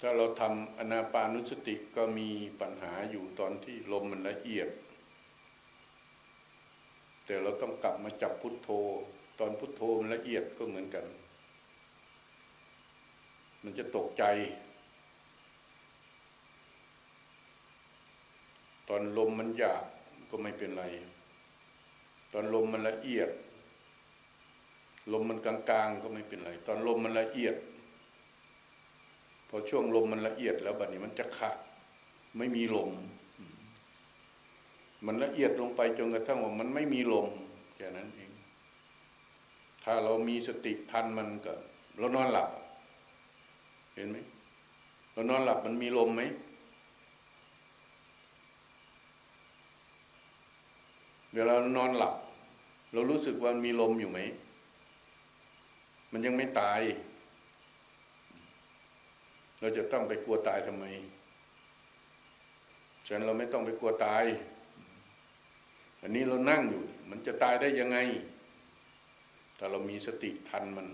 ถ้าเราทำอนาปานุสติก็มีปัญหาอยู่ตอนที่ลมมันละเอียด แต่เราต้องกลับมาจับพุทโธ ตอนพุทโธมันละเอียดก็เหมือนกัน มันจะตกใจ ตอนลมมันหยาบก็ไม่เป็นไร ตอนลมมันละเอียด ลมมันกลางๆก็ไม่เป็นไร ตอนลมมันละเอียด พอช่วงลมมันละเอียดแล้วบัดนี้มันจะขาดไม่มีลม มันละเอียดลงไปจนกระทั่งว่ามันไม่มีลมแค่นั้นเอง ถ้าเรามีสติทันมันก็เรานอนหลับ เห็นไหมเรานอนหลับมันมีลมไหมเวลาเรานอนหลับ เรารู้สึกว่ามีลมอยู่ไหม มันยังไม่ตาย เราจะต้องไปกลัวตายทำไม ฉะนั้นเราไม่ต้องไปกลัวตาย อันนี้เรานั่งอยู่ มันจะตายได้ยังไง ถ้าเรามีสติทันมัน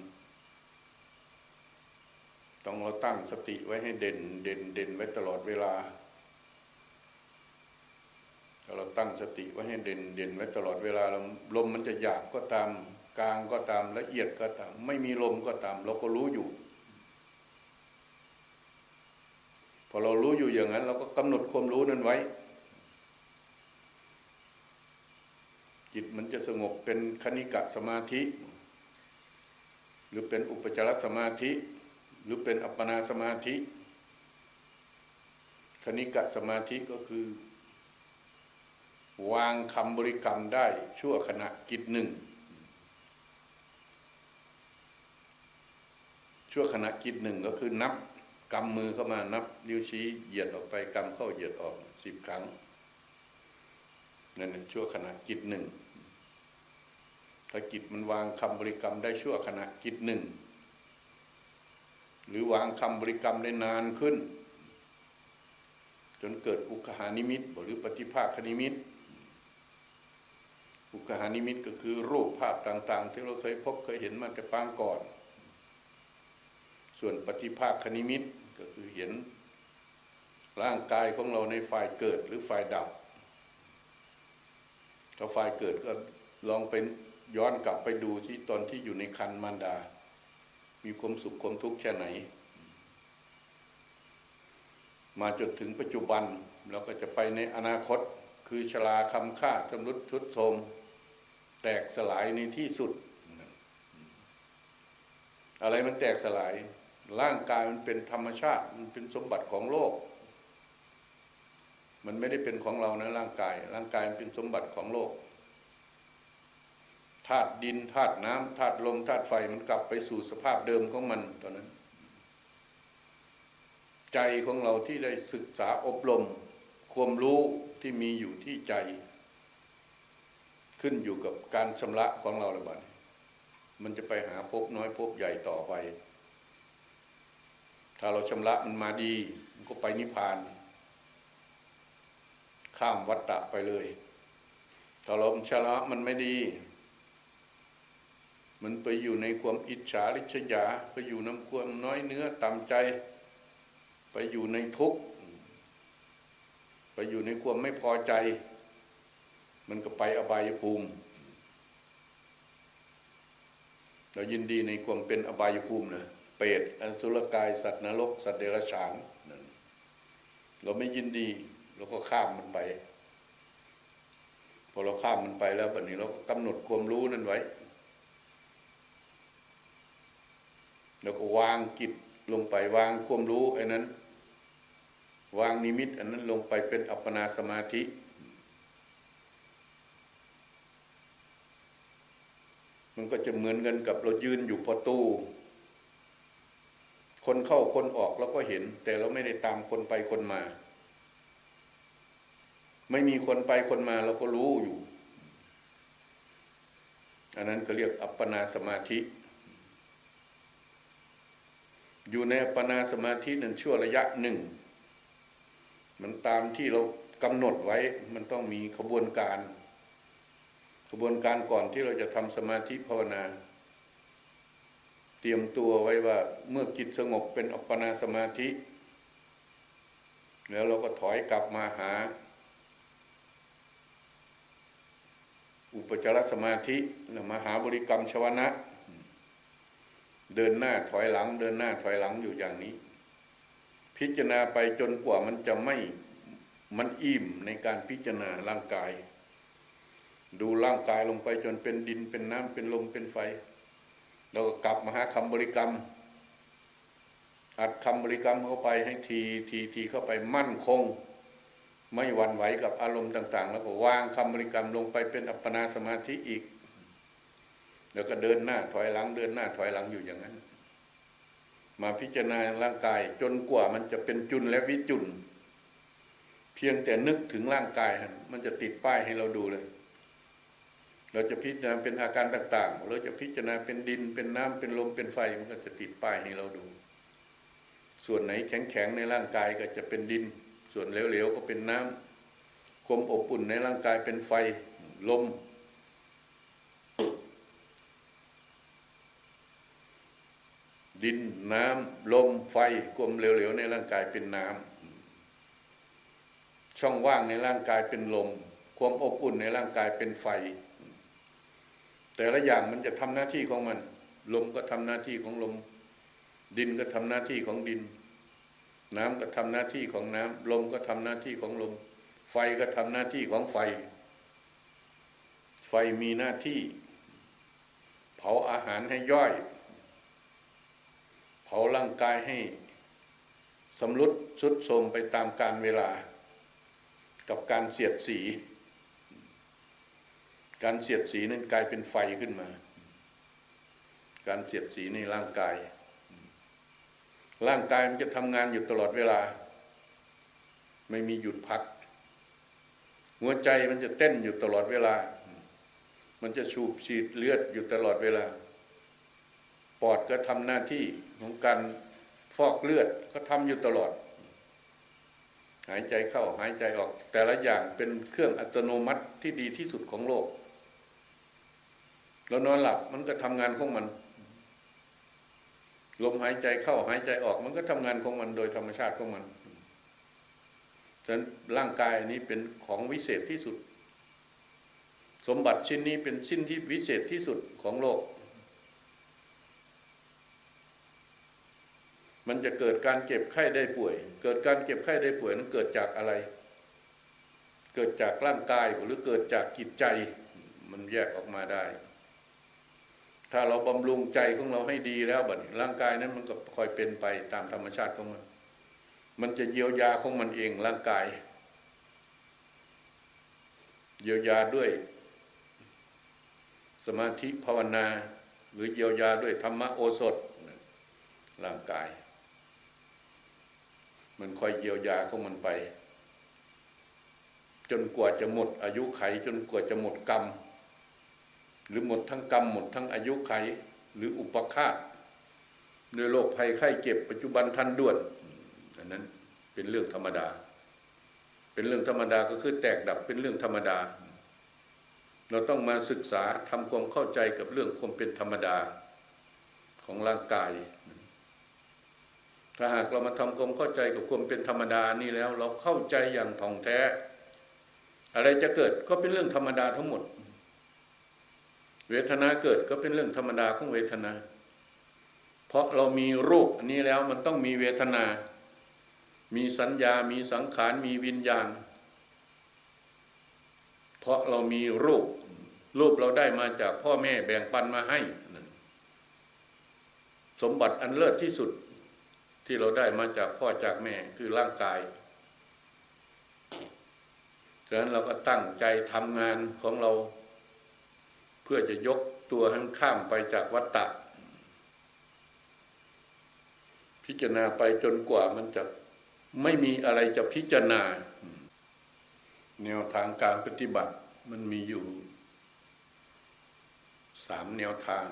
ต้องเราตั้งสติไว้ให้เด่น เด่นเด่นไว้ตลอดเวลาถ้าเราตั้งสติไว้ให้เด่นเด่นไว้ตลอดเวลาเราลมมันจะหยาบก็ตามกลางก็ตามละเอียดก็ตาม ไม่มีลมก็ตาม เราก็รู้อยู่ พอเรารู้อยู่อย่างนั้น เราก็กำหนดความรู้นั้นไว้ จิตมันจะสงบเป็นคณิกะสมาธิ หรือเป็นอุปจารสมาธิ หรือเป็นอัปปนาสมาธิคณิกะสมาธิก็คือ วางคำบริกรรมได้ชั่วขณะกิจหนึ่ง ชั่วขณะกิจหนึ่งก็คือนับ กำมือเข้ามานับ นิ้วชี้เหยียดออกไปกำเข้าเหยียดออกสิบครั้งนั่นชั่วขณะกิจหนึ่งถ้ากิจมันวางคำบริกรรมได้ชั่วขณะกิจหนึ่ง หรือวางคำบริกรรมได้นานขึ้น จนเกิดอุคหานิมิตหรือปฏิภาคนิมิตอุคหานิมิตก็คือรูปภาพต่าง ๆ ที่เราเคยพบเคยเห็นมาแต่ปางก่อน ส่วนปฏิภาคคณิมิต เห็น ร่างกายของเราในฝ่ายเกิดหรือฝ่ายดับ ถ้าฝ่ายเกิดก็ลองเป็นย้อนกลับไปดูที่ตอนที่อยู่ในคันมารดา มีความสุขความทุกข์แค่ไหน มาจนถึงปัจจุบันเราก็จะไปในอนาคตคือชราคำค่าจำรุดทุดโทมแตกสลายในที่สุด อะไรมันแตกสลาย ร่างกายมันเป็นธรรมชาติ มันเป็นสมบัติของโลก มันไม่ได้เป็นของเรานะร่างกาย ร่างกายมันเป็นสมบัติของโลกธาตุดินธาตุน้ำธาตุลมธาตุไฟมันกลับไปสู่สภาพเดิมของมันตอนนั้น ใจของเราที่ได้ศึกษาอบรม ความรู้ที่มีอยู่ที่ใจ ขึ้นอยู่กับการชำระของเราละบัดมันจะไปหาภพน้อยภพใหญ่ต่อไป ถ้าเราชำระมันมาดีมันก็ไปนิพพาน ข้ามวัฏฏะไปเลย ถ้าเราชำระมันไม่ดี มันไปอยู่ในความอิจฉาริษยาไปอยู่น้ำความน้อยเนื้อต่ำใจ ไปอยู่ในทุกข์ไปอยู่ในความไม่พอใจ มันก็ไปอบายภูมิเรายินดีในความเป็นอบายภูมินะ รตอสุรกายสัตว์นรก สัตว์เดรัจฉานเราไม่ยินดีเราก็ข้ามมันไป พอเราข้ามมันไปแล้วแบบนี้เราก็กำหนดความรู้นั้นไว้ แล้วก็วางกิจลงไปวางความรู้ไอ้นั้น วางนิมิต อันนั้นลงไปเป็นอัปปนาสมาธิมันก็จะเหมือนกันกับเรายืนอยู่ประตู คนเข้าคนออกเราก็เห็น แต่เราไม่ได้ตามคนไปคนมา ไม่มีคนไปคนมาเราก็รู้อยู่ อันนั้นก็เรียกอัปปนาสมาธิ อยู่ในอัปปนาสมาธินั้นชั่วระยะหนึ่ง มันตามที่เรากำหนดไว้มันต้องมีขบวนการ ขบวนการก่อนที่เราจะทำสมาธิภาวนา เตรียมตัวไว้ว่าเมื่อกิจสงบเป็นอัปปนาสมาธิ แล้วเราก็ถอยกลับมาหา อุปจารสมาธิแล้วมาหาบริกรรมชวนะ เดินหน้าถอยหลัง เดินหน้าถอยหลังอยู่อย่างนี้ พิจารณาไปจนกว่ามันจะไม่มันอิ่มในการพิจารณาร่างกาย ดูร่างกายลงไปจนเป็นดินเป็นน้ำเป็นลมเป็นไฟ เราก็กลับมาหาคำบริกรรม อัดคำบริกรรมเข้าไปให้ทีทีทีเข้าไปมั่นคง ไม่หวั่นไหวกับอารมณ์ต่าง ๆ แล้วก็วางคำบริกรรมลงไปเป็นอัปปนาสมาธิอีก แล้วก็เดินหน้าถอยหลังเดินหน้าถอยหลังอยู่อย่างนั้น มาพิจารณาร่างกายจนกว่ามันจะเป็นจุนและวิจุนเพียงแต่นึกถึงร่างกาย มันจะติดป้ายให้เราดูเลย เราจะพิจารณาเป็นอาการต่างๆ เราจะพิจารณาเป็นดินเป็นน้ำเป็นลมเป็นไฟมันก็จะติดป้ายให้เราดู ส่วนไหนแข็งๆในร่างกายก็จะเป็นดิน ส่วนเหลวๆก็เป็นน้ำความอบอุ่นในร่างกายเป็นไฟลม ดินน้ำลมไฟความเหลวๆในร่างกายเป็นน้ำช่องว่างในร่างกายเป็นลม ความอบอุ่นในร่างกายเป็นไฟ แต่ละอย่างมันจะทำหน้าที่ของมัน ลมก็ทำหน้าที่ของลม ดินก็ทำหน้าที่ของดิน น้ำก็ทำหน้าที่ของน้ำลมก็ทำหน้าที่ของลม ไฟก็ทำหน้าที่ของไฟ ไฟมีหน้าที่ เผาอาหารให้ย่อย เผาร่างกายให้สำรุดสุดโทมไปตามการเวลา กับการเสียดสี การเสียดสีนั้นกลายเป็นไฟขึ้นมา การเสียดสีในร่างกาย ร่างกายมันจะทำงานอยู่ตลอดเวลา ไม่มีหยุดพัก หัวใจมันจะเต้นอยู่ตลอดเวลา มันจะสูบฉีดเลือดอยู่ตลอดเวลา ปอดก็ทำหน้าที่ของการฟอกเลือดก็ทำอยู่ตลอด หายใจเข้าหายใจออก แต่ละอย่างเป็นเครื่องอัตโนมัติที่ดีที่สุดของโลก เรานอนหลับมันก็ทำงานของมันลมหายใจเข้าหายใจออก มันก็ทำงานของมันโดยธรรมชาติของมันฉะนั้นร่างกายนี้เป็นของวิเศษที่สุด สมบัติชิ้นนี้เป็นชิ้นที่วิเศษที่สุดของโลก มันจะเกิดการเจ็บไข้ได้ป่วย เกิดการเจ็บไข้ได้ป่วยนั้นเกิดจากอะไร เกิดจากร่างกายหรือเกิดจากจิตใจ มันแยกออกมาได้ ถ้าเราบำรุงใจของเราให้ดีแล้วบัดนี้ร่างกายนั้นมันก็ค่อยเป็นไปตามธรรมชาติของมัน มันจะเยียวยาของมันเองร่างกาย เยียวยาด้วย สมาธิภาวนา หรือเยียวยาด้วยธรรมโอสถร่างกาย มันค่อยเยียวยาของมันไป จนกว่าจะหมดอายุไขจนกว่าจะหมดกรรม หรือหมดทั้งกรรมหมดทั้งอายุไข หรืออุปฆาตด้วยโรคภัยไข้เจ็บปัจจุบันทันด่วนอันนั้นเป็นเรื่องธรรมดา เป็นเรื่องธรรมดาก็คือแตกดับเป็นเรื่องธรรมดา เราต้องมาศึกษาทำความเข้าใจกับเรื่องความเป็นธรรมดาของร่างกาย ถ้าหากเรามาทำความเข้าใจกับความเป็นธรรมดานี่แล้ว เราเข้าใจอย่างท่องแท้ อะไรจะเกิดก็เป็นเรื่องธรรมดาทั้งหมด เวทนาเกิดก็เป็นเรื่องธรรมดาของเวทนา เพราะเรามีรูปอันนี้แล้วมันต้องมีเวทนา มีสัญญา มีสังขาร มีวิญญาณ เพราะเรามีรูป รูปเราได้มาจากพ่อแม่แบ่งปันมาให้ สมบัติอันเลิศที่สุดที่เราได้มาจากพ่อจากแม่คือร่างกายฉะนั้นเราก็ตั้งใจทำงานของเรา เพื่อจะยกตัวให้ข้ามไปจากวัฏฏะพิจารณาไปจนกว่ามันจะไม่มีอะไรจะพิจารณา แนวทางการปฏิบัติมันมีอยู่สามแนวทาง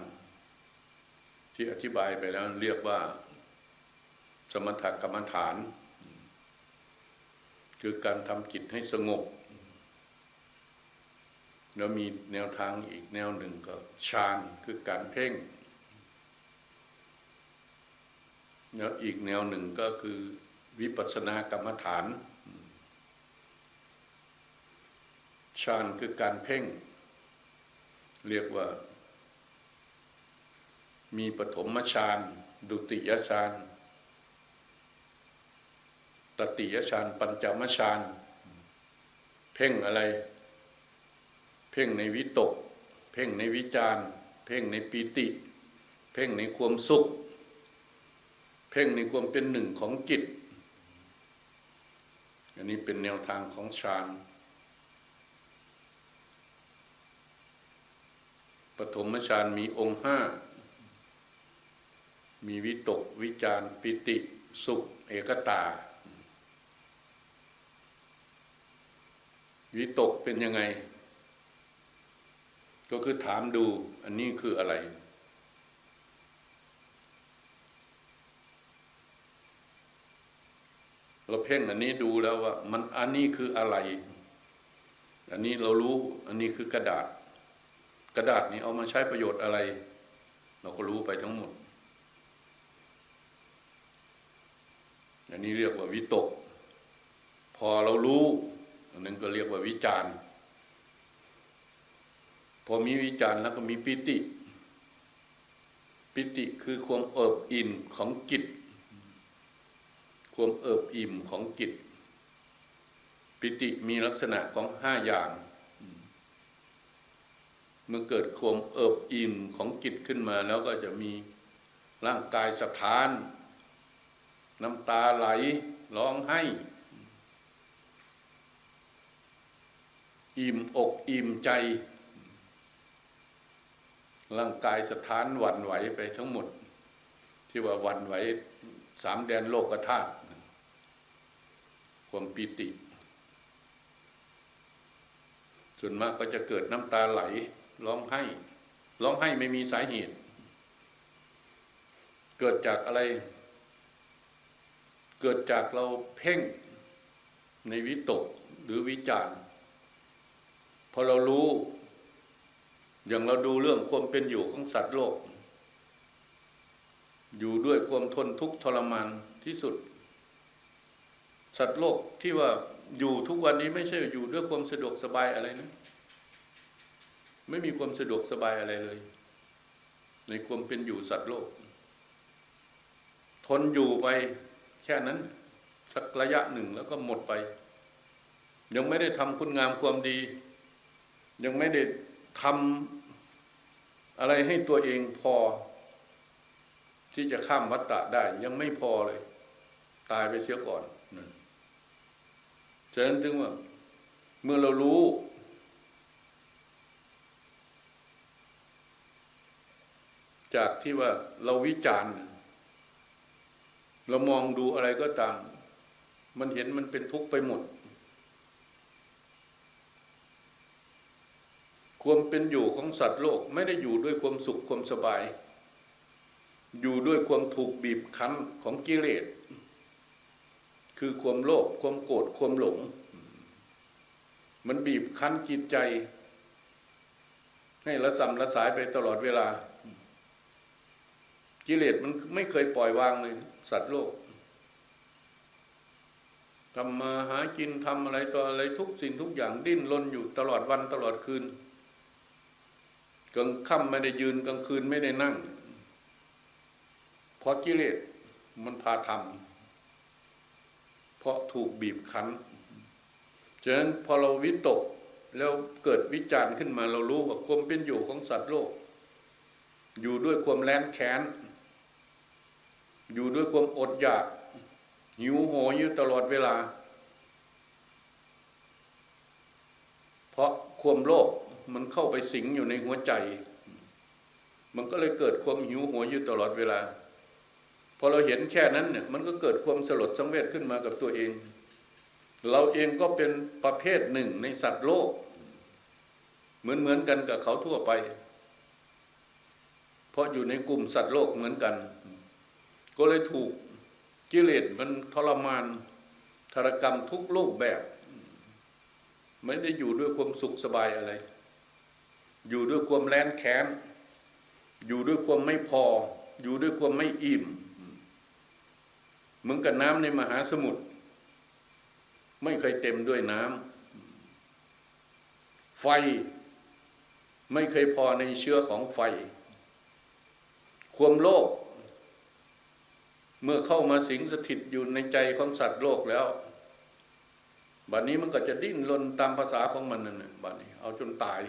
ที่อธิบายไปแล้วเรียกว่า สมถกรรมฐาน คือการทำจิตให้สงบ แล้วมีแนวทางอีกแนวหนึ่งก็ฌานคือการเพ่ง แล้วอีกแนวหนึ่งก็คือวิปัสสนากรรมฐานฌานคือการเพ่ง เรียกว่า มีปฐมฌานดุติยฌานตติยฌานปัญจมฌานเพ่งอะไร เพ่งในวิตก เพ่งในวิจารเพ่งในปีติ เพ่งในความสุข เพ่งในความเป็นหนึ่งของจิต อันนี้เป็นแนวทางของฌานปฐมฌานมีองค์ห้า มีวิตกวิจารปิติ สุข เอกตาวิตกเป็นยังไง ก็คือถามดูอันนี้คืออะไร เราเพ่งอันนี้ดูแล้วว่า มันอันนี้คืออะไร อันนี้เรารู้ อันนี้คือกระดาษ กระดาษนี้เอามาใช้ประโยชน์อะไร เราก็รู้ไปทั้งหมด อันนี้เรียกว่าวิตก พอเรารู้อันนั้นก็เรียกว่าวิจารณ์ อมีวิจารณ์แล้วก็มีปิติ ปิติคือความเอิบอิ่มของจิต ความเอิบอิ่มของจิต ปิติมีลักษณะของห้าอย่าง เมื่อเกิดความเอิบอิ่มของจิตขึ้นมาแล้วก็จะมีร่างกายสถาน น้ำตาไหลร้องไห้ อิ่มอกอิ่มใจ ร่างกายสถานหวั่นไหวไปทั้งหมด ที่ว่าหวั่นไหวสามแดนโลกธาตุความปิติ ส่วนมากก็จะเกิดน้ำตาไหลร้องไห้ร้องไห้ไม่มีสาเหตุ เกิดจากอะไร เกิดจากเราเพ่งในวิตกหรือวิจารณ์พอเรารู้ อย่างเราดูเรื่องความเป็นอยู่ของสัตว์โลก อยู่ด้วยความทนทุกข์ทรมานที่สุด สัตว์โลกที่ว่าอยู่ทุกวันนี้ไม่ใช่อยู่ด้วยความสะดวกสบายอะไรนะ ไม่มีความสะดวกสบายอะไรเลย ในความเป็นอยู่สัตว์โลก ทนอยู่ไปแค่นั้น สักระยะหนึ่งแล้วก็หมดไป ยังไม่ได้ทำคุณงามความดี ยังไม่ได้ ทำอะไรให้ตัวเองพอ ที่จะข้ามวัฏฏะได้ยังไม่พอเลย ตายไปเสียก่อนนั่นฉะนั้นจึงว่า เมื่อเรารู้ จากที่ว่าเราวิจารณ์ เรามองดูอะไรก็ตาม มันเห็นมันเป็นทุกข์ไปหมด ความเป็นอยู่ของสัตว์โลกไม่ได้อยู่ด้วยความสุขความสบาย อยู่ด้วยความถูกบีบคั้นของกิเลส คือความโลภความโกรธความหลง มันบีบคั้นจิตใจ ให้ละสัมละสายไปตลอดเวลา กิเลสมันไม่เคยปล่อยวางเลย สัตว์โลกทำมาหากินทำอะไรต่ออะไรทุกสิ่งทุกอย่างดิ้นรนอยู่ตลอดวันตลอดคืน กลางค่ำไม่ได้ยืนกลางคืนไม่ได้นั่งเพราะกิเลสมันพาทำเพราะถูกบีบคั้นฉะนั้นพอเราวิตกแล้วเกิดวิจารณ์ขึ้นมาเรารู้ว่าความเป็นอยู่ของสัตว์โลก อยู่ด้วยความแร้นแค้น อยู่ด้วยความอดอยาก หิวโหยอยู่ตลอดเวลา เพราะความโลภ มันเข้าไปสิงอยู่ในหัวใจ มันก็เลยเกิดความหิวโหยอยู่ตลอดเวลา พอเราเห็นแค่นั้นเนี่ย มันก็เกิดความสลดสังเวชขึ้นมากับตัวเอง เราเองก็เป็นประเภทหนึ่งในสัตว์โลก เหมือนเหมือนกันกับเขาทั่วไป เพราะอยู่ในกลุ่มสัตว์โลกเหมือนกัน ก็เลยถูกกิเลสมันทรมานทรกรรมทุกรูปแบบ ไม่ได้อยู่ด้วยความสุขสบายอะไร อยู่ด้วยความแร้นแค้น อยู่ด้วยความไม่พอ อยู่ด้วยความไม่อิ่ม เหมือนกับน้ำในมหาสมุทรไม่เคยเต็มด้วยน้ำไฟ ไม่เคยพอในเชื้อของไฟ ความโลภเมื่อเข้ามาสิงสถิตอยู่ในใจของสัตว์โลกแล้วบัดนี้มันก็จะดิ้นรนตามภาษาของมันนั่นแหละบัดนี้ เอาจนตาย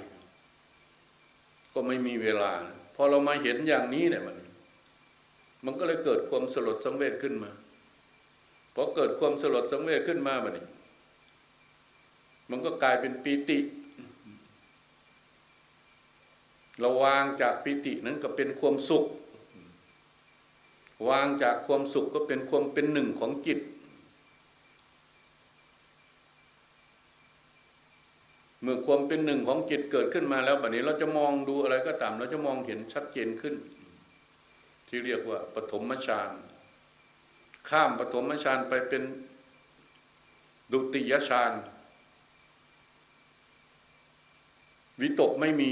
ก็ไม่มีเวลา พอเรามาเห็นอย่างนี้เนี่ยมัน มันก็เลยเกิดความสลดสังเวชขึ้นมาพอเกิดความสลดสังเวชขึ้นมาบัดนี้มันก็กลายเป็นปีติเราวางจากปิตินั้นก็เป็นความสุข วางจากความสุขก็เป็นความเป็นหนึ่งของจิต เมื่อความเป็นหนึ่งของจิตเกิดขึ้นมาแล้วแบบนี้เราจะมองดูอะไรก็ตาม เราจะมองเห็นชัดเจนขึ้น ที่เรียกว่าปฐมฌานข้ามปฐมฌานไปเป็นดุติยฌานวิตกไม่มี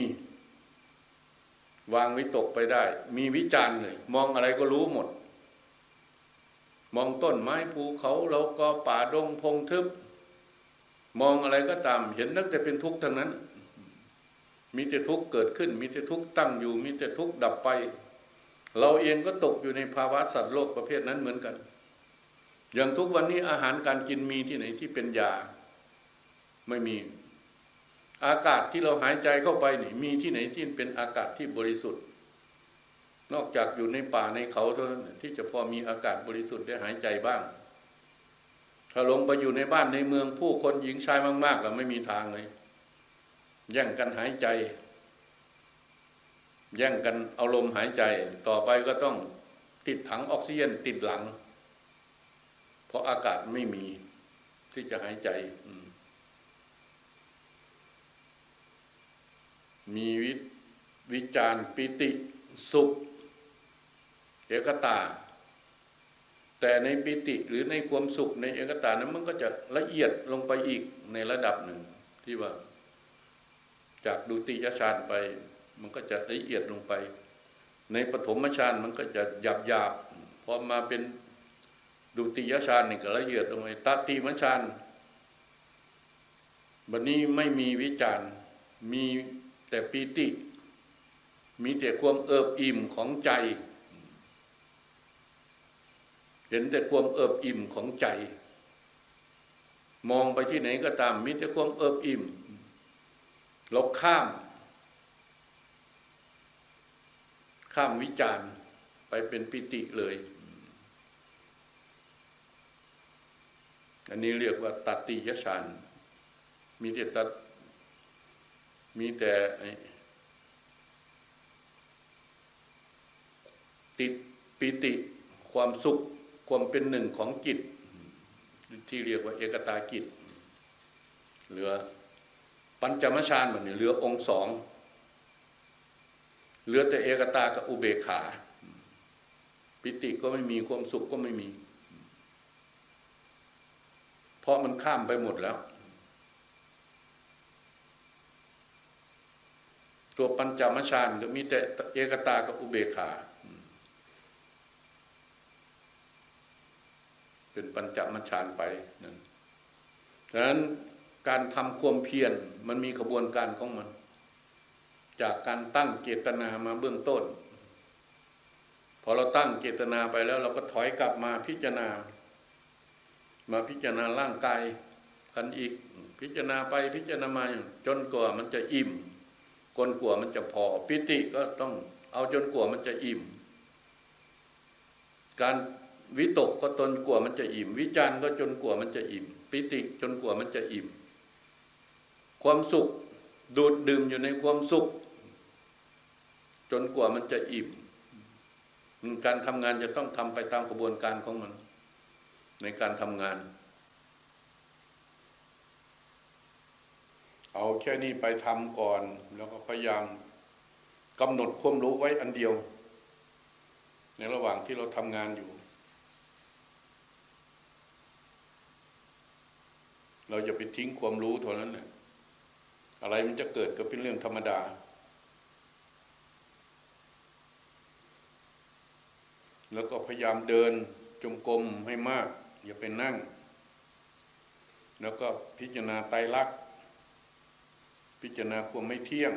วางวิตกไปได้ มีวิจารณ์เลย มองอะไรก็รู้หมด มองต้นไม้ภูเขาเราก็ป่าดงพงทึบ มองอะไรก็ตาม เห็นตั้งแต่เป็นทุกข์ทั้งนั้น มีแต่ทุกข์เกิดขึ้น มีแต่ทุกข์ตั้งอยู่ มีแต่ทุกข์ดับไป เราเองก็ตกอยู่ในภาวะสัตว์โลกประเภทนั้นเหมือนกัน อย่างทุกวันนี้อาหารการกินมีที่ไหนที่เป็นยา ไม่มี อากาศที่เราหายใจเข้าไปนี่มีที่ไหนที่เป็นอากาศที่บริสุทธิ์ นอกจากอยู่ในป่าในเขาเท่านั้นที่จะพอมีอากาศบริสุทธิ์ได้หายใจบ้าง ถ้าลงไปอยู่ในบ้านในเมืองผู้คนหญิงชายมากๆเราไม่มีทางเลย แย่งกันหายใจ แย่งกันเอาลมหายใจ ต่อไปก็ต้องติดถังออกซิเจนติดหลัง เพราะอากาศไม่มีที่จะหายใจมีวิวิจารปิติสุขเอกตา แต่ในปิติหรือในความสุขในเอกตานั้นมันก็จะละเอียดลงไปอีกในระดับหนึ่งที่ว่า จากดุติยฌานไป มันก็จะละเอียดลงไป ในปฐมฌานมันก็จะหยาบหยาบพอมาเป็นดุติยฌานนี่ก็ละเอียดลงไปตติมฌานบันนี้ไม่มีวิจารณ์มีแต่ปีติ มีแต่ความเอิบอิ่มของใจ เห็นแต่ความเอิบอิ่มของใจ มองไปที่ไหนก็ตามมีแต่ความเอิบอิ่มเราข้าม ข้ามวิจารณ์ไปเป็นปิติเลย อันนี้เรียกว่าตัติยฌานมีแต่ตัดมีแต่ติดปิติความสุข ความเป็นหนึ่งของจิตที่เรียกว่าเอกตากิจเหลือปัญจมฌานแบบนี้เหลือองค์สองเหลือแต่เอกตากับอุเบกขา ปิติก็ไม่มีความสุขก็ไม่มี เพราะมันข้ามไปหมดแล้ว ตัวปัญจมฌานก็มีแต่เอกตากับอุเบกขา เป็นปัญจมฌานไปนั่นดังนั้นการทำความเพียรมันมีขบวนการของมัน จากการตั้งเจตนามาเบื้องต้น พอเราตั้งเจตนาไปแล้ว เราก็ถอยกลับมาพิจารณา มาพิจารณาร่างกายกันอีกพิจารณาไปพิจารณามาจนกว่ามันจะอิ่มจนกว่ามันจะพอปิติก็ต้องเอาจนกว่ามันจะอิ่ม การ วิตกก็จนกว่ามันจะอิ่ม วิจารณ์ก็จนกว่ามันจะอิ่ม ปิติจนกว่ามันจะอิ่ม ความสุขดูดดื่มอยู่ในความสุข จนกว่ามันจะอิ่ม การทำงานจะต้องทำไปตามกระบวนการของมัน ในการทำงาน เอาแค่นี้ไปทำก่อน แล้วก็พยายามกำหนดความรู้ไว้อันเดียว ในระหว่างที่เราทำงานอยู่ เราจะไปทิ้งความรู้เท่านั้นแหละอะไรมันจะเกิดก็เป็นเรื่องธรรมดา แล้วก็พยายามเดินจงกรมให้มาก อย่าไปนั่ง แล้วก็พิจารณาไตรลักษณ์พิจารณาความไม่เที่ยง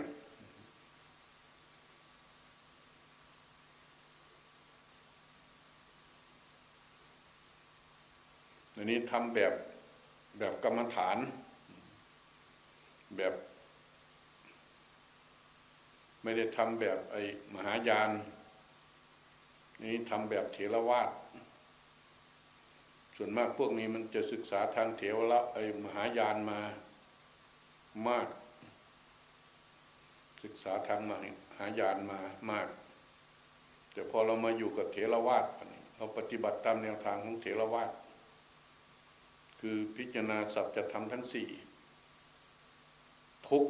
อันนี้ทำแบบ แบบกรรมฐาน แบบ ไม่ได้ทำแบบไอ้มหายานนนี้ทำแบบเถรวาทส่วนมากพวกนี้มันจะศึกษาทางเถรละไอ้มหายานมามาก ศึกษาทางมหายานมามากแต่พอเรามาอยู่กับเถรวาทเราปฏิบัติตามแนวทางของเถรวาท คือพิจารณาสัจธรรมทั้งสี่ทุก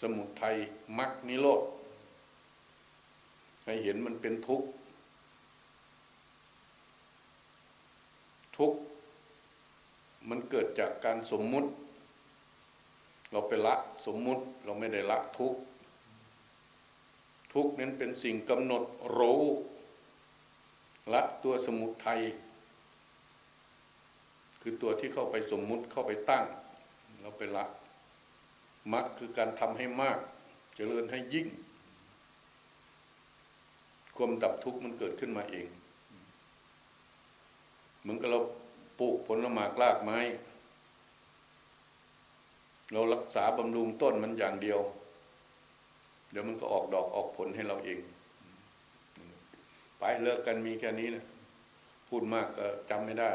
สมุทัยมรรคนิโรธให้เห็นมันเป็นทุกข์ทุกข์มันเกิดจากการสมมุติ เราไปละสมมุติเราไม่ได้ละทุกข์ทุกข์นั้นเป็นสิ่งกำหนดรู้ละตัวสมุทัย คือตัวที่เข้าไปสมมุติเข้าไปตั้งเราไปละมรรคคือการทำให้มากเจริญให้ยิ่ง ความดับทุกข์มันเกิดขึ้นมาเอง เหมือนกับเราปลูกผลหมากรากไม้ เรารักษาบำรุงต้นมันอย่างเดียว เดี๋ยวมันก็ออกดอกออกผลให้เราเอง ไปเลิกกันมีแค่นี้นะพูดมากก็จำไม่ได้